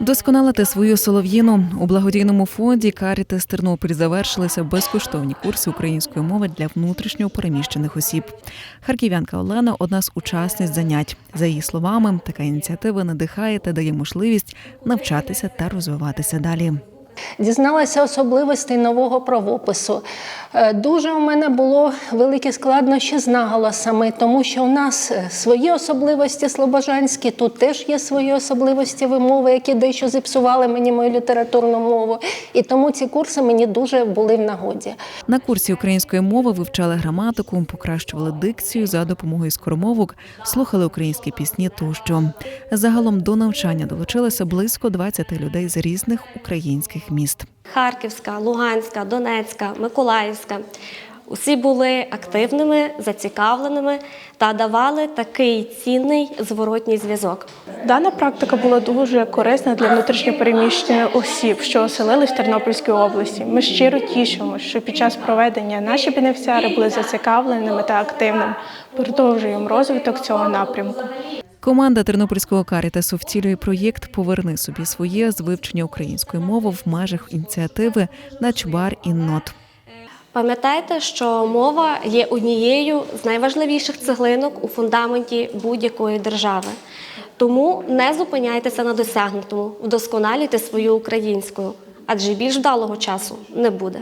Вдосконалити свою солов'їну у благодійному фонді Карітес Тернопіль завершилися безкоштовні курси української мови для внутрішньо переміщених осіб. Харків'янка Олена одна з учасниць занять. За її словами, така ініціатива надихає та дає можливість навчатися та розвиватися далі. Дізналася особливостей нового правопису. Е, Дуже у мене було великі складнощі з наголосами, тому що у нас е, свої особливості слобожанські, тут теж є свої особливості вимови, які дещо зіпсували мені мою літературну мову. І тому ці курси мені дуже були в нагоді. На курсі української мови вивчали граматику, покращували дикцію за допомогою скоромовок, слухали українські пісні тощо. Загалом до навчання долучилося близько 20 людей з різних українських міст. Харківська, Луганська, Донецька, Миколаївська. Усі були активними, зацікавленими та давали такий цінний зворотній зв'язок. Дана практика була дуже корисна для внутрішньопереміщених осіб, що оселились в Тернопільській області. Ми щиро тішимося, що під час проведення наші бенефіціари були зацікавленими та активними. Продовжуємо розвиток цього напрямку. Команда Тернопільського карітасу втілює проєкт Поверни собі своє з вивчення української мови в межах ініціативи Начбар і Нот. Пам'ятайте, що мова є однією з найважливіших цеглинок у фундаменті будь-якої держави. Тому не зупиняйтеся на досягнутому, вдосконалюйте свою українську, адже більш вдалого часу не буде.